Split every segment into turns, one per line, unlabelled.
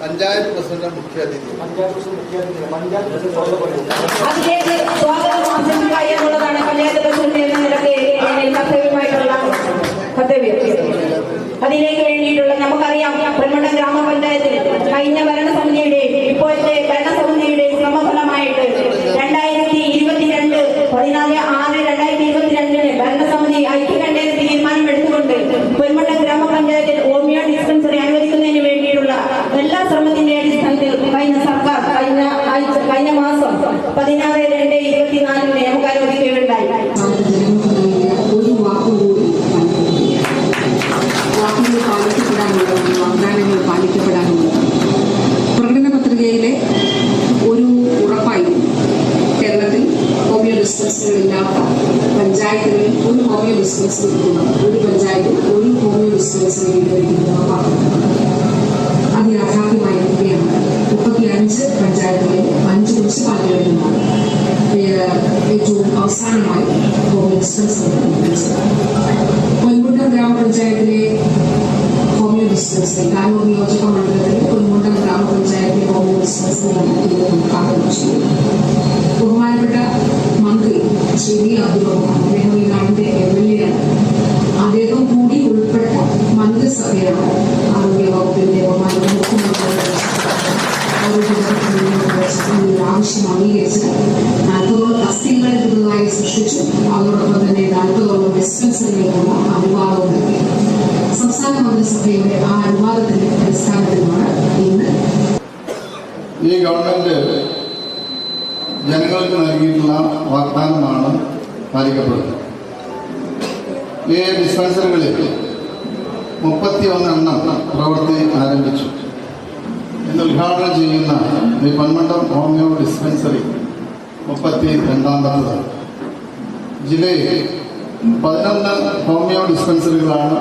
Panchayat president മുഖ്യ അതിഥി.
അതിലേക്ക് സ്വാഗതം ആശംസിക്കുക എന്നുള്ളതാണ് പഞ്ചായത്ത് പ്രസിഡന്റ് എന്ന നിലയ്ക്ക് എന്റെ കർത്തവ്യമായിട്ടുള്ള കർത്തവ്യം. അതിലേക്ക് വേണ്ടിയിട്ടുള്ള നമുക്കറിയാം ബ്രഹ്മണ ഗ്രാമപഞ്ചായത്തിൽ കഴിഞ്ഞ ഭരണസമിതിയുടെയും ഇപ്പോഴത്തെ ഭരണസമിതിയുടെയും ശ്രമഫലമായിട്ട് രണ്ടായിരത്തി ഇരുപത്തിരണ്ട് പതിനാല് ആറ് രണ്ടായിരത്തി ഇരുപത്തിരണ്ടിന് ഭരണസമിതി ഐക്യകണ്ഠേന തീരുമാനമെടുത്തുകൊണ്ട് പൊന്മണ്ഡം ഗ്രാമപഞ്ചായത്തിൽ ഹോമിയോ ഡിസ്പെൻസറി അനുവദിക്കുന്നതിന് വേണ്ടിയിട്ടുള്ള എല്ലാ ശ്രമത്തിന്റെ അടിസ്ഥാനത്തിൽ കഴിഞ്ഞ സർക്കാർ കഴിഞ്ഞ ആഴ്ച കഴിഞ്ഞ മാസം പതിനാറ് രണ്ട് ഇരുപത്തിനാലിന്
വാക്കുകൾ പാലിക്കപ്പെടാനുള്ള വാഗ്ദാനങ്ങൾ പാലിക്കപ്പെടാനുള്ള പ്രകടന പത്രികയിലെ ഒരു ഉറപ്പായിരുന്നു കേരളത്തിൽ ഹോമിയോ ഡിസ്പെൻസറികളില്ലാത്ത പഞ്ചായത്തുകളിൽ ഒരു ഹോമിയോ ഡിസ്പെൻസറി ഒരു പഞ്ചായത്തിൽ ഒരു ഹോമിയോ ഏ- ഏറ്റവും അവസാനമായി ഹോമിയോ ഡിസ്പെൻസറി നിർമ്മിച്ചത് പൊന്മുണ്ടം ഗ്രാമപഞ്ചായത്തിലെ ഹോമിയോ ഡിസ്പെൻസറി കാനൂർ നിയോജക മണ്ഡലത്തിലെ പൊന്മുണ്ടം ഗ്രാമപഞ്ചായത്തിലെ ഹോമിയോ ഡിസ്പെൻസറി നടത്തിയത് ഉദ്ഘാടനം ചെയ്തു ബഹുമാനപ്പെട്ട മന്ത്രി ശ്രീ വി അബ്ദുൾ റഹ്മാൻ അദ്ദേഹം ഈ നാടിന്റെ എം എൽ എ ആണ് അദ്ദേഹം കൂടി ഉൾപ്പെട്ട മന്ത്രിസഭയാണ് ആരോഗ്യ വകുപ്പിന്റെ ബഹുമാനപ്പെട്ട മുഖ്യമന്ത്രി ആരോഗ്യ ആവശ്യം അംഗീകരിച്ച് നാൽപ്പതോളം തസ്തികകൾ പുതുതായി സൃഷ്ടിച്ചു. അതോടൊപ്പം തന്നെ നാൽപ്പതോളം ബിസിനസ്സുകളിലുള്ള അനുവാദവും നൽകി സംസ്ഥാന മന്ത്രിസഭയുടെ ആ അനുവാദത്തിന്റെ അടിസ്ഥാനത്തിലാണ് ഇന്ന്
ഈ ഗവൺമെന്റ് ജനങ്ങൾക്ക് നൽകിയിട്ടുള്ള വാഗ്ദാനമാണ് പാലിക്കപ്പെടുന്നത്. ഈ ഡിസ്പെൻസറികളിൽ മുപ്പത്തി ഒന്നെണ്ണം പ്രവൃത്തി ആരംഭിച്ചു. ഇന്ന് ഉദ്ഘാടനം ചെയ്യുന്ന ഈ പന്മണ്ഡം ഹോമിയോ ഡിസ്പെൻസറി മുപ്പത്തി രണ്ടാമത്തതാണ് ജില്ലയിൽ പതിനൊന്ന് ഹോമിയോ ഡിസ്പെൻസറികളാണ്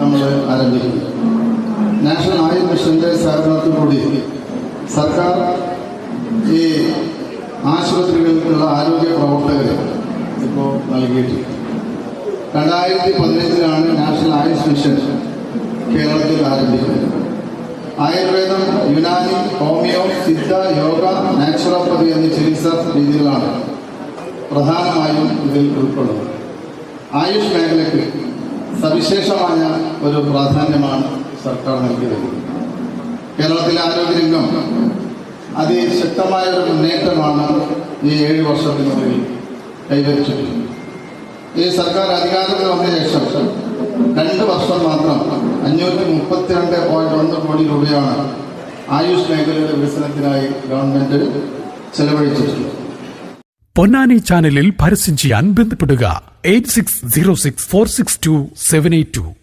നമ്മൾ ആരംഭിക്കുന്നത്. നാഷണൽ ആയുർ മിഷന്റെ സഹകരണത്തോടുകൂടി സർക്കാർ ഈ ആശുപത്രികൾക്കുള്ള ആരോഗ്യ പ്രവർത്തകരെ ഇപ്പോൾ നൽകിയിട്ടുണ്ട്. രണ്ടായിരത്തി പതിനഞ്ചിലാണ് നാഷണൽ ആയുഷ് മിഷൻ കേരളത്തിൽ ആരംഭിക്കുന്നത്. ആയുർവേദം യുനാനി ഹോമിയോ സിദ്ധ യോഗ നാച്ചുറോപ്പതി എന്നീ ചികിത്സാ രീതികളാണ് പ്രധാനമായും ഇതിൽ ഉൾപ്പെടുന്നത് ആയുഷ് മേഖലയ്ക്ക് സവിശേഷമായ ഒരു പ്രാധാന്യമാണ് സർക്കാർ നൽകിയത്. കേരളത്തിലെ ആരോഗ്യരംഗം അതിശക്തമായ ഒരു മുന്നേറ്റമാണ് ഈ ഏഴ് വർഷത്തിനുള്ളിൽ കൈവരിച്ചിട്ടുള്ളത്. ഈ സർക്കാർ അധികാരത്തിൽ വന്ന ശേഷം രണ്ട് വർഷം മാത്രം അഞ്ഞൂറ്റി മുപ്പത്തിരണ്ട് പോയിന്റ് ഒന്ന് കോടി രൂപയാണ് ആയുഷ് മേഖലയുടെ വികസനത്തിനായി ഗവൺമെന്റ് ചെലവഴിച്ചിട്ടുള്ളത്.
പൊന്നാനി ചാനലിൽ പരസ്യം ചെയ്യാൻ ബന്ധപ്പെടുക. Eight six zero six four six two seven eight two.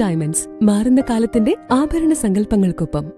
Diamonds മാറുന്ന കാലത്തിന്റെ ആഭരണ സങ്കല്പങ്ങൾക്കൊപ്പം